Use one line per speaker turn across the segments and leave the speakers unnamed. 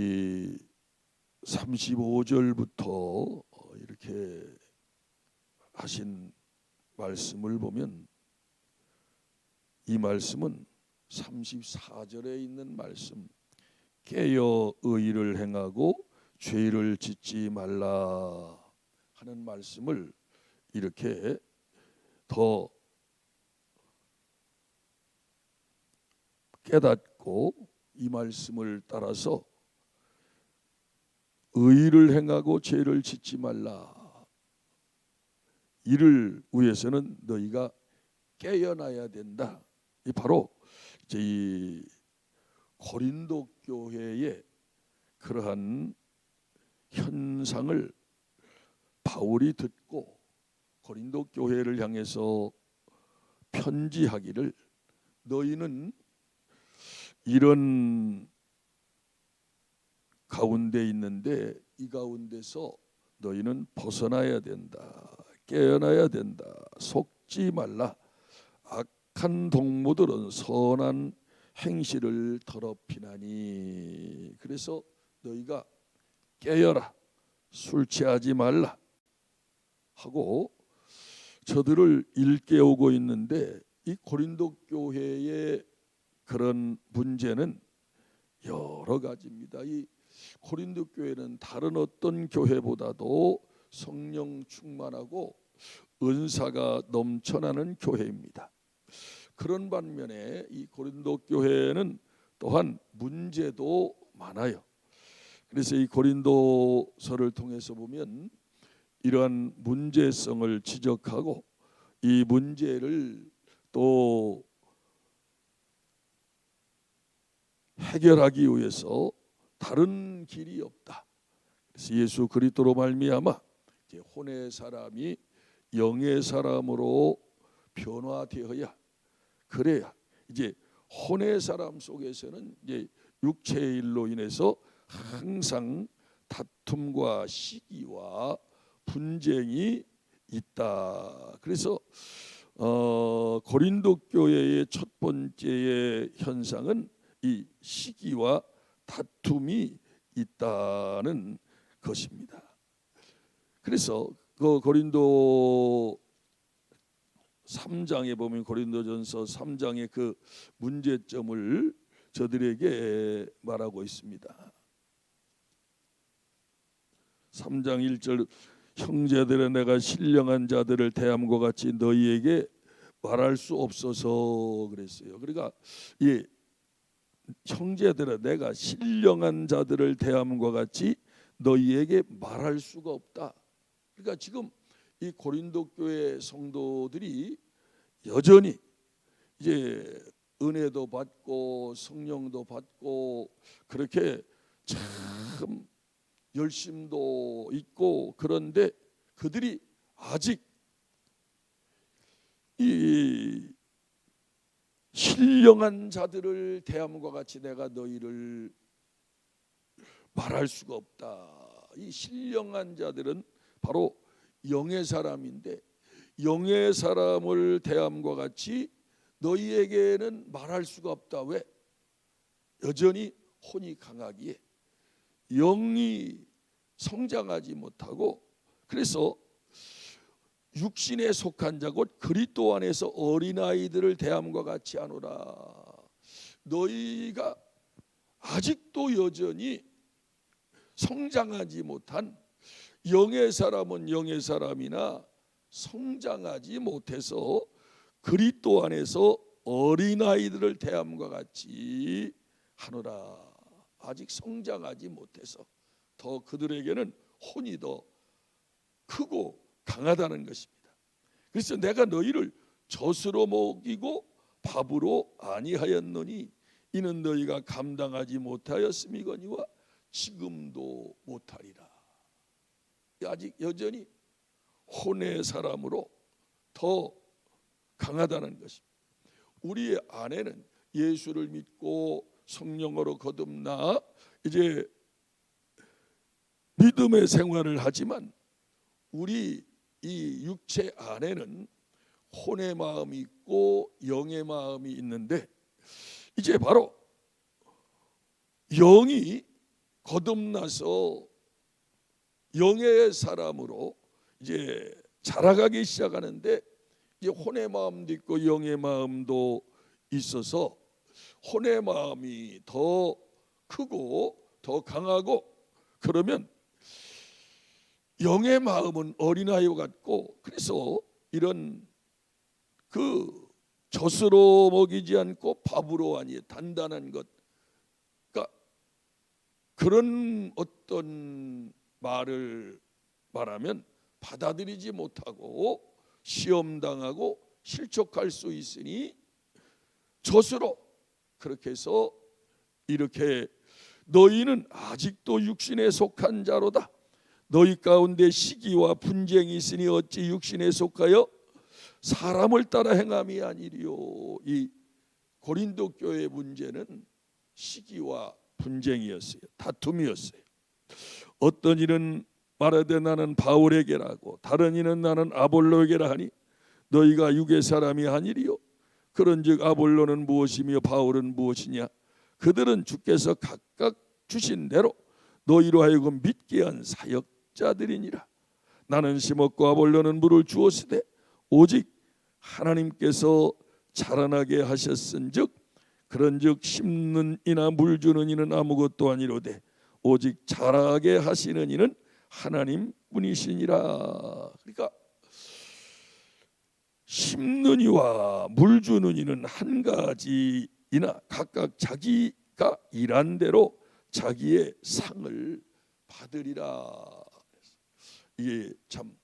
이 35절부터 이렇게 하신 말씀을 보면 이 말씀은 34절에 있는 말씀. 깨어 의를 행하고 죄를 짓지 말라 하는 말씀을 이렇게 더 깨닫고 이 말씀을 따라서 의를 행하고 죄를 짓지 말라. 이를 위해서는 너희가 깨어나야 된다. 이 바로 이 고린도 교회의 그러한 현상을 바울이 듣고 고린도 교회를 향해서 편지하기를 너희는 이런 가운데 있는데 이 가운데서 너희는 벗어나야 된다. 깨어나야 된다. 속지 말라. 악한 동무들은 선한 행실을 더럽히나니. 그래서 너희가 깨어라. 술 취하지 말라. 하고 저들을 일깨우고 있는데 이 고린도 교회의 그런 문제는 여러 가지입니다. 이 고린도 교회는 다른 어떤 교회보다도 성령 충만하고 은사가 넘쳐나는 교회입니다. 그런 반면에 이 고린도 교회는 또한 문제도 많아요. 그래서 이 고린도서를 통해서 보면 이러한 문제성을 지적하고 이 문제를 또 해결하기 위해서 다른 길이 없다. 그래서 예수 그리스도로 말미암아 이제 혼의 사람이 영의 사람으로 변화되어야 그래야 이제 혼의 사람 속에서는 이제 육체의 일로 인해서 항상 다툼과 시기와 분쟁이 있다. 그래서 어, 고린도 교회의 첫 번째의 현상은 이 시기와 다툼이 있다는 것입니다. 그래서 그 고린도 3장에 보면 고린도전서 3장의 그 문제점을 저들에게 말하고 있습니다. 3장 1절 형제들의 내가 신령한 자들을 대함과 같이 너희에게 말할 수 없어서 그랬어요. 그러니까 이 형제들아 내가 신령한 자들을 대함과 같이 너희에게 말할 수가 없다. 그러니까 지금 이 고린도 교회 성도들이 여전히 이제 은혜도 받고 성령도 받고 그렇게 참 열심도 있고 그런데 그들이 아직 이 신령한 자들을 대함과 같이 내가 너희를 말할 수가 없다. 이 신령한 자들은 바로 영의 사람인데 영의 사람을 대함과 같이 너희에게는 말할 수가 없다. 왜? 여전히 혼이 강하기에 영이 성장하지 못하고 그래서 육신에 속한 자 곧 그리스도 안에서 어린 아이들을 대함과 같이 하노라. 너희가 아직도 여전히 성장하지 못한 영의 사람은 영의 사람이나 성장하지 못해서 그리스도 안에서 어린 아이들을 대함과 같이 하노라. 아직 성장하지 못해서 더 그들에게는 혼이 더 크고 강하다는 것입니다. 그래서 내가 너희를 젖으로 먹이고 밥으로 아니하였노니 이는 너희가 감당하지 못하였음이거니와 지금도 못하리라. 아직 여전히 혼의 사람으로 더 강하다는 것입니다. 우리 안에는 예수를 믿고 성령으로 거듭나 이제 믿음의 생활을 하지만 우리 이 육체 안에는 혼의 마음이 있고 영의 마음이 있는데 이제 바로 영이 거듭나서 영의 사람으로 이제 자라가기 시작하는데 이제 혼의 마음도 있고 영의 마음도 있어서 혼의 마음이 더 크고 더 강하고 그러면 영의 마음은 어린아이와 같고 그래서 이런 그 젖으로 먹이지 않고 밥으로 아니 단단한 것. 그러니까 그런 어떤 말을 말하면 받아들이지 못하고 시험 당하고 실족할 수 있으니 젖으로 그렇게 해서 이렇게 너희는 아직도 육신에 속한 자로다 너희 가운데 시기와 분쟁이 있으니 어찌 육신에 속하여 사람을 따라 행함이 아니리요? 이 고린도 교회 문제는 시기와 분쟁이었어요. 다툼이었어요. 어떤 이는 말하되 나는 바울에게라고 다른 이는 나는 아볼로에게라 하니 너희가 육의 사람이 아니리요? 그런즉 아볼로는 무엇이며 바울은 무엇이냐? 그들은 주께서 각각 주신 대로 너희로 하여금 믿게 한 사역 자들이니라 나는 심었고 아볼로는 물을 주었으되 오직 하나님께서 자라나게 하셨은즉 그런즉 심는 이나 물 주는 이는 아무것도 아니로되 오직 자라게 하시는 이는 하나님 뿐이시니라. 그러니까 심는 이와 물 주는 이는 한 가지이나 각각 자기가 일한 대로 자기의 상을 받으리라. 이게 참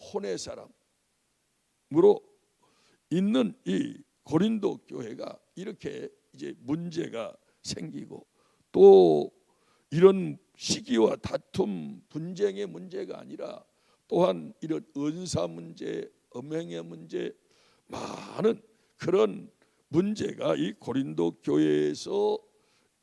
혼의 사람으로 있는 이 고린도 교회가 이렇게 이제 문제가 생기고 또 이런 시기와 다툼 분쟁의 문제가 아니라 또한 이런 은사 문제, 음행의 문제 많은 그런 문제가 이 고린도 교회에서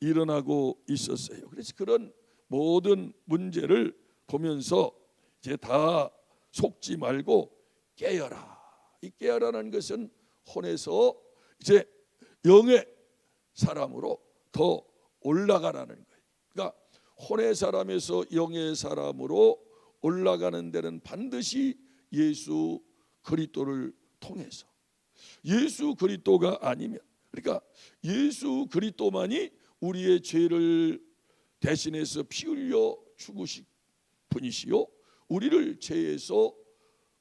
일어나고 있었어요. 그래서 그런 모든 문제를 보면서 이제 다 속지 말고 깨어라. 이 깨어라는 것은 혼에서 이제 영의 사람으로 더 올라가라는 거예요. 그러니까 혼의 사람에서 영의 사람으로 올라가는 데는 반드시 예수 그리스도를 통해서 예수 그리스도가 아니면 그러니까 예수 그리스도만이 우리의 죄를 대신해서 피 흘려 죽으신 분이시요 우리를 죄에서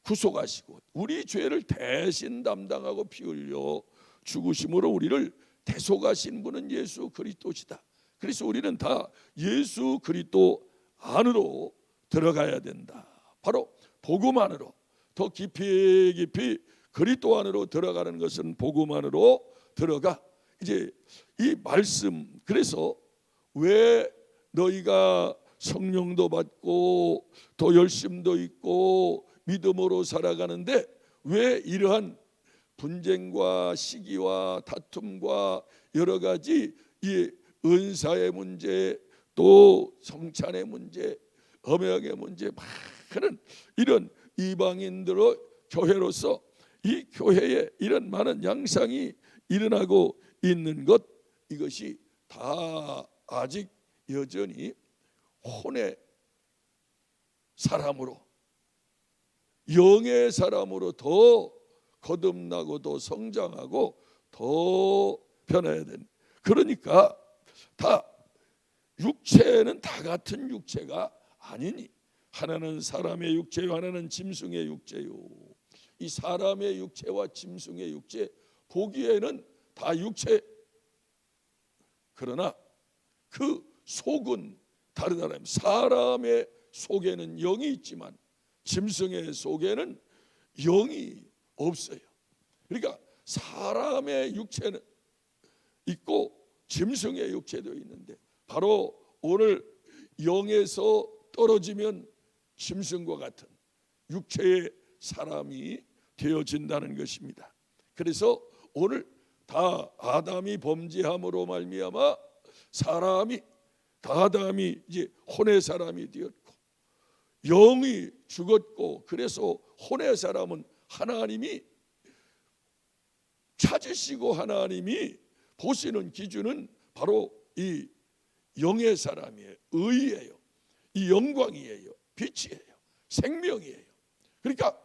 구속하시고 우리 죄를 대신 담당하고 피 흘려 죽으심으로 우리를 대속하신 분은 예수 그리스도시다. 그래서 우리는 다 예수 그리스도 안으로 들어가야 된다. 바로 복음 안으로 더 깊이 깊이 그리스도 안으로 들어가는 것은 복음 안으로 들어가. 이제 이 말씀 그래서 왜 너희가 성령도 받고 더 열심도 있고 믿음으로 살아가는데 왜 이러한 분쟁과 시기와 다툼과 여러 가지 이 은사의 문제 또 성찬의 문제 음역의 문제 많은 이런 이방인들의 교회로서 이 교회에 이런 많은 양상이 일어나고 있는 것 이것이 다 아직 여전히 혼의 사람으로 영의 사람으로 더 거듭나고 더 성장하고 더 변해야 되는 그러니까 다 육체는 다 같은 육체가 아니니 하나는 사람의 육체요 하나는 짐승의 육체요. 이 사람의 육체와 짐승의 육체 보기에는 다 육체. 그러나 그 속은 다르다면 사람의 속에는 영이 있지만 짐승의 속에는 영이 없어요. 그러니까 사람의 육체는 있고 짐승의 육체도 있는데 바로 오늘 영에서 떨어지면 짐승과 같은 육체의 사람이 되어진다는 것입니다. 그래서 오늘 다 아담이 범죄함으로 말미암아 사람이 다 아담이 이제 혼의 사람이 되었고 영이 죽었고 그래서 혼의 사람은 하나님이 찾으시고 하나님이 보시는 기준은 바로 이 영의 사람이에요. 의예요. 이 영광이에요. 빛이에요. 생명이에요. 그러니까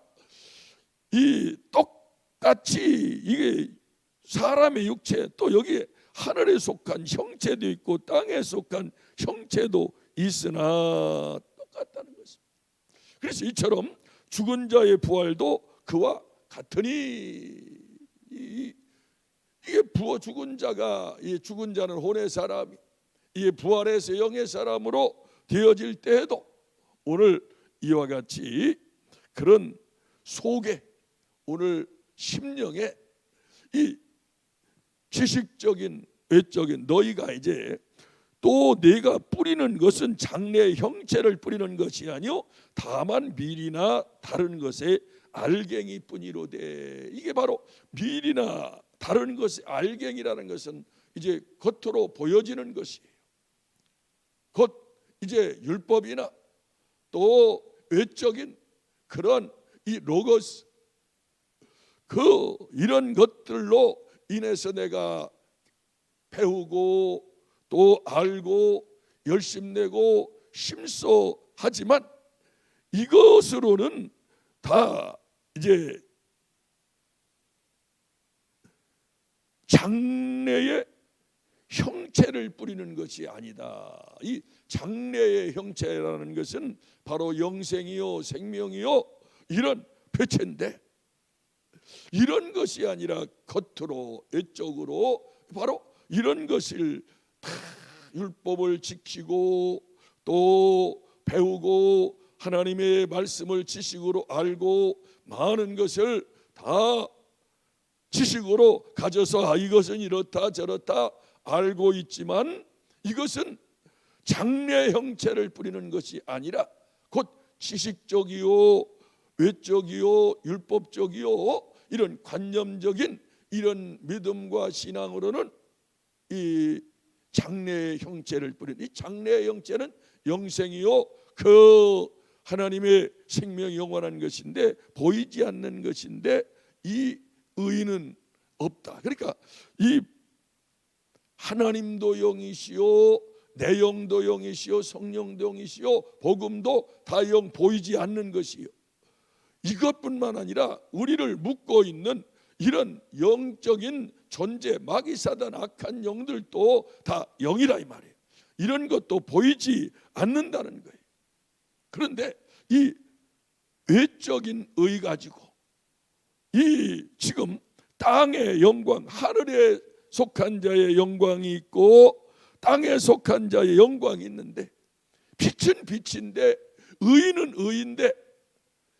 이 똑같이 이게 사람의 육체 또 여기에 하늘에 속한 형체도 있고 땅에 속한 형체도 있으나 똑같다는 것입니다. 그래서 이처럼 죽은 자의 부활도 그와 같으니 이, 이게 부어 죽은 자가 이 죽은 자는 혼의 사람이 이게 부활해서 영의 사람으로 되어질 때에도 오늘 이와 같이 그런 속에 오늘 심령에 이 지식적인 외적인 너희가 이제 또 내가 뿌리는 것은 장래의 형체를 뿌리는 것이 아니요 다만 밀이나 다른 것의 알갱이뿐이로되 이게 바로 밀이나 다른 것의 알갱이라는 것은 이제 겉으로 보여지는 것이에요. 곧 이제 율법이나 또 외적인 그런 이 로고스 그 이런 것들로 인해서 내가 배우고 또 알고 열심 내고 힘써 하지만 이것으로는 다 이제 장래의 형체를 뿌리는 것이 아니다. 이 장래의 형체라는 것은 바로 영생이요 생명이요 이런 배체인데 이런 것이 아니라 겉으로 외적으로 바로 이런 것을 다 율법을 지키고 또 배우고 하나님의 말씀을 지식으로 알고 많은 것을 다 지식으로 가져서 아 이것은 이렇다 저렇다 알고 있지만 이것은 장래 형체를 뿌리는 것이 아니라 곧 지식적이요 외적이요 율법적이요 이런 관념적인 이런 믿음과 신앙으로는 이 장래의 형체를 뿌리는 이 장래의 형체는 영생이요 그 하나님의 생명이 영원한 것인데 보이지 않는 것인데 이 의는 없다. 그러니까 이 하나님도 영이시요 내 영도 영이시요 성령도 영이시요 복음도 다 영 보이지 않는 것이요. 이것뿐만 아니라 우리를 묶고 있는 이런 영적인 존재 마귀 사단 악한 영들도 다 영이라 이 말이에요. 이런 것도 보이지 않는다는 거예요. 그런데 이 외적인 의 가지고 이 지금 땅의 영광 하늘에 속한 자의 영광이 있고 땅에 속한 자의 영광이 있는데 빛은 빛인데 의는 의인데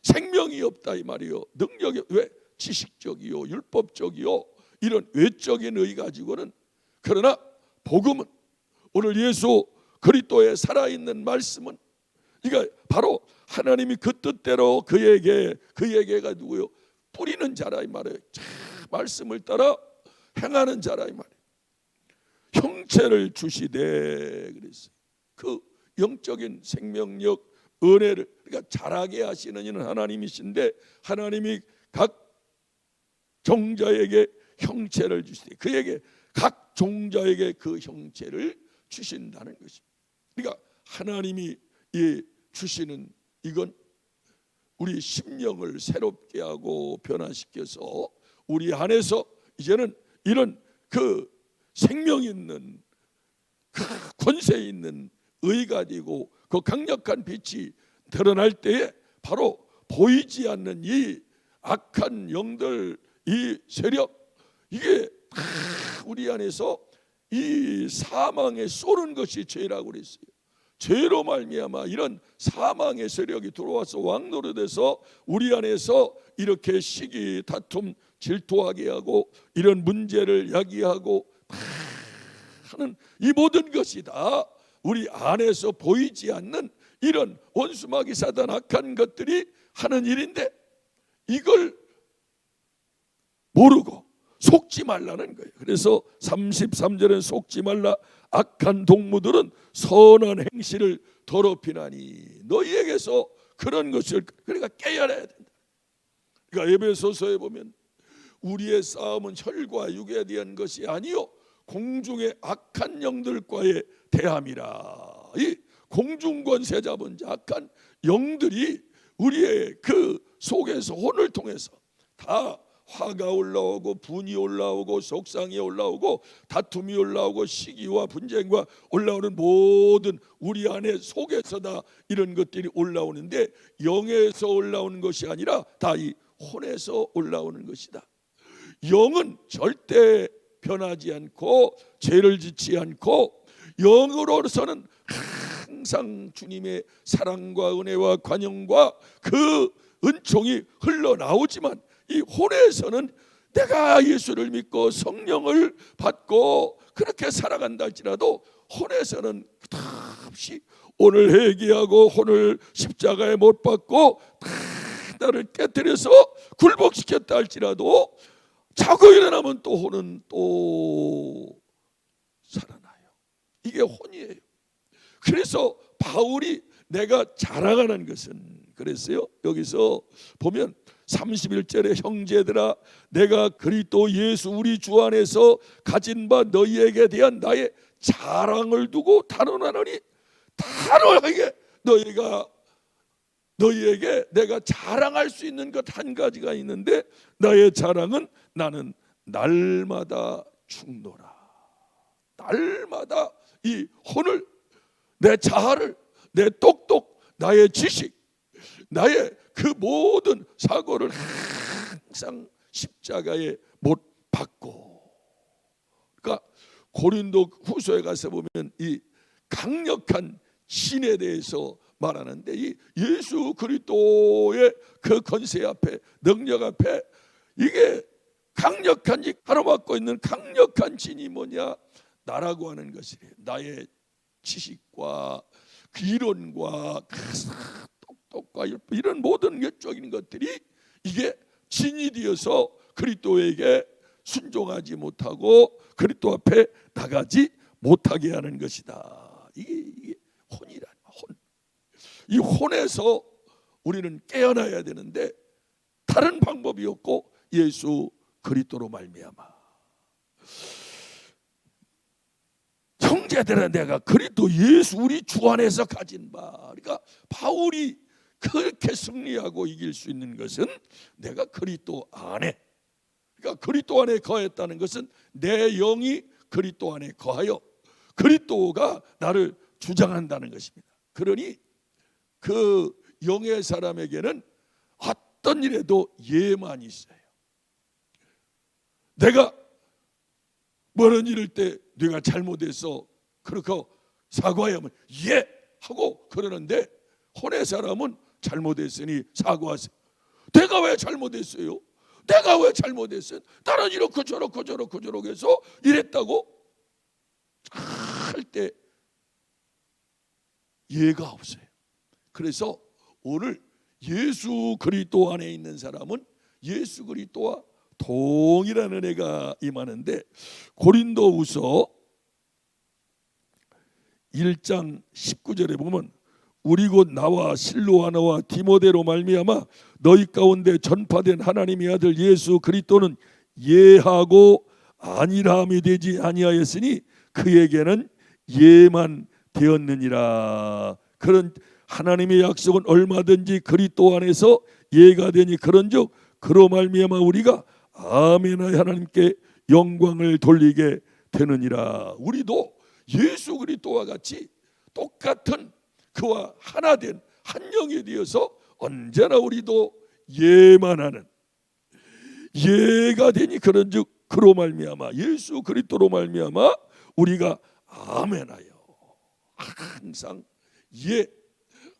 생명이 없다 이 말이요. 능력이 왜 지식적이요, 율법적이요 이런 외적인 의 가지고는 그러나 복음은 오늘 예수 그리스도의 살아있는 말씀은 이가 바로 하나님이 그 뜻대로 그에게 그에게가 누구요? 뿌리는 자라 이 말이에요. 참 말씀을 따라 행하는 자라 이 말이에요. 형체를 주시되 그랬어요. 그 영적인 생명력 은혜를 그러니까 자라게 하시는 이는 하나님이신데 하나님이 각 종자에게 형체를 주시되 그에게 각 종자에게 그 형체를 주신다는 것입니다. 그러니까 하나님이 이 주시는 이건 우리 심령을 새롭게 하고 변화시켜서 우리 안에서 이제는 이런 그 생명 있는 그 권세 있는 의가 되고 그 강력한 빛이 드러날 때에 바로 보이지 않는 이 악한 영들 이 세력 이게 다 우리 안에서 이 사망에 쏘는 것이 죄라고 그랬어요. 죄로 말미암아 이런 사망의 세력이 들어와서 왕노릇해서 우리 안에서 이렇게 시기 다툼 질투하게 하고 이런 문제를 야기하고 하는 이 모든 것이 다 우리 안에서 보이지 않는 이런 원수마귀 사단 악한 것들이 하는 일인데 이걸 모르고 속지 말라는 거예요. 그래서 33절에 속지 말라 악한 동무들은 선한 행실을 더럽히나니 너희에게서 그런 것을 그러니까 깨달아야 된다. 그러니까 에베소서에 보면 우리의 싸움은 혈과 육에 대한 것이 아니요 공중의 악한 영들과의 대함이라. 이 공중 권세 잡은 약한 영들이 우리의 그 속에서 혼을 통해서 다 화가 올라오고 분이 올라오고 속상이 올라오고 다툼이 올라오고 시기와 분쟁과 올라오는 모든 우리 안에 속에서 다 이런 것들이 올라오는데 영에서 올라오는 것이 아니라 다 이 혼에서 올라오는 것이다. 영은 절대 변하지 않고 죄를 짓지 않고 영으로서는 항상 주님의 사랑과 은혜와 관용과 그 은총이 흘러나오지만 이 혼에서는 내가 예수를 믿고 성령을 받고 그렇게 살아간다 할지라도 혼에서는 끝없이 오늘 회개하고 혼을 십자가에 못 박고 다 나를 깨뜨려서 굴복시켰다 할지라도 자고 일어나면 또 혼은 또 살아나요. 이게 혼이에요. 그래서 바울이 내가 자랑하는 것은 그랬어요. 여기서 보면 31절에 형제들아 내가 그리스도 예수 우리 주 안에서 가진 바 너희에게 대한 나의 자랑을 두고 단언하노니 단호하게 너희가 너희에게 내가 자랑할 수 있는 것 한 가지가 있는데 나의 자랑은 나는 날마다 죽노라. 날마다 이 혼을 내 자아를 내 똑똑 나의 지식 나의 그 모든 사고를 항상 십자가에 못 박고. 그러니까 고린도 후서에 가서 보면 이 강력한 신에 대해서 말하는데 이 예수 그리스도의 그 권세 앞에 능력 앞에 이게 강력한 이 가로막고 있는 강력한 진이 뭐냐? 나라고 하는 것이래. 나의 지식과 그 이론과 그 똑똑과 이런 모든 외적인 것들이 이게 진이 되어서 그리스도에게 순종하지 못하고 그리스도 앞에 나가지 못하게 하는 것이다. 이게, 이게 혼이란 혼. 이 혼에서 우리는 깨어나야 되는데 다른 방법이 없고 예수 그리스도로 말미암아. 형제들아 내가 그리스도 예수 우리 주 안에서 가진 바 그러니까 바울이 그렇게 승리하고 이길 수 있는 것은 내가 그리스도 안에 그러니까 그리스도 안에 거했다는 것은 내 영이 그리스도 안에 거하여 그리스도가 나를 주장한다는 것입니다. 그러니 그 영의 사람에게는 어떤 일에도 예만 있어요. 내가 뭐는 이럴 때 네가 잘못해서 그렇게 사과하면 예 하고 그러는데 혼의 사람은 잘못했으니 사과하세요. 내가 왜 잘못했어요? 내가 왜 잘못했어요? 나는 이렇게 저렇게 저렇게 저렇게 해서 이랬다고 할때 예가 없어요. 그래서 오늘 예수 그리스도 안에 있는 사람은 예수 그리스도와 동일한 은혜가 임하는데 고린도후서 1장 19절에 보면 우리 곧 나와 실로아나와 디모데로 말미암아 너희 가운데 전파된 하나님의 아들 예수 그리스도는 예하고 아니라함이 되지 아니하였으니 그에게는 예만 되었느니라. 그런 하나님의 약속은 얼마든지 그리스도 안에서 예가 되니 그런즉 그로 말미암아 우리가 아멘하여 하나님께 영광을 돌리게 되느니라. 우리도 예수 그리스도와 같이 똑같은 그와 하나 된 한 영이 되어서 언제나 우리도 예만하는 예가 되니 그런즉 그로 말미암아 예수 그리스도로 말미암아 우리가 아멘하여. 항상 예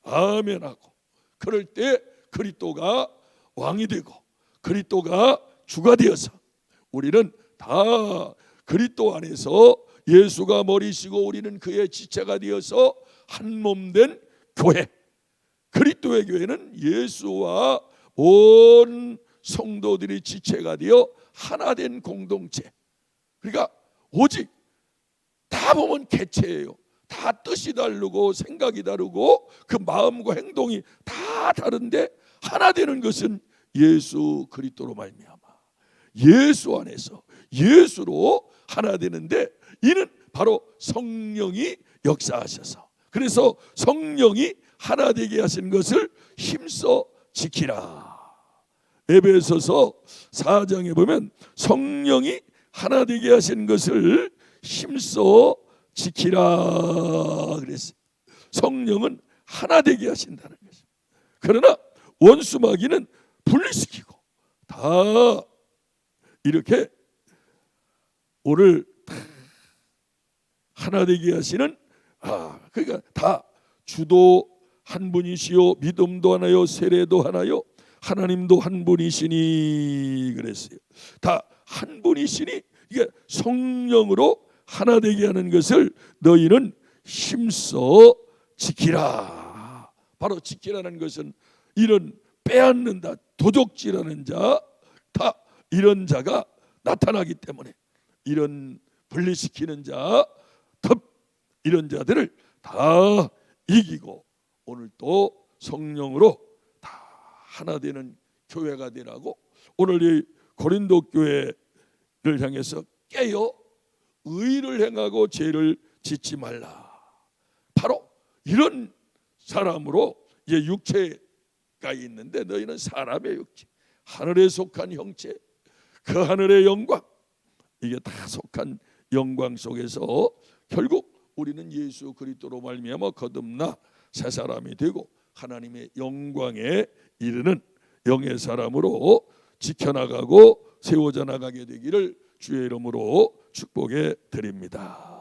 아멘하고 그럴 때 그리스도가 왕이 되고 그리스도가 주가 되어서 우리는 다 그리스도 안에서 예수가 머리시고 우리는 그의 지체가 되어서 한 몸 된 교회. 그리스도의 교회는 예수와 온 성도들이 지체가 되어 하나 된 공동체. 그러니까 오직 다 보면 개체예요. 다 뜻이 다르고 생각이 다르고 그 마음과 행동이 다 다른데 하나 되는 것은 예수 그리스도로 말미암아. 예수 안에서 예수로 하나 되는데 이는 바로 성령이 역사하셔서 그래서 성령이 하나 되게 하신 것을 힘써 지키라. 에베소서 4장에 보면 성령이 하나 되게 하신 것을 힘써 지키라 그랬어요. 성령은 하나 되게 하신다는 것입니다. 그러나 원수 마귀는 분리시키고 다 이렇게 다 하나 되게 하시는 아 그러니까 다 주도 한 분이시요 믿음도 하나요 세례도 하나요 하나님도 한 분이시니 그랬어요. 다 한 분이시니 이게 성령으로 하나 되게 하는 것을 너희는 힘써 지키라. 바로 지키라는 것은 이런 빼앗는다 도적질하는 자 다 이런 자가 나타나기 때문에 이런 분리시키는 자, 덮 이런 자들을 다 이기고 오늘 또 성령으로 다 하나 되는 교회가 되라고 오늘 이 고린도 교회를 향해서 깨어 의를 행하고 죄를 짓지 말라. 바로 이런 사람으로 이제 육체가 있는데 너희는 사람의 육체, 하늘에 속한 형체, 그 하늘의 영광 이게 다 속한 영광 속에서 결국 우리는 예수 그리스도로 말미암아 거듭나 새 사람이 되고 하나님의 영광에 이르는 영의 사람으로 지켜나가고 세워져 나가게 되기를 주의 이름으로 축복해 드립니다.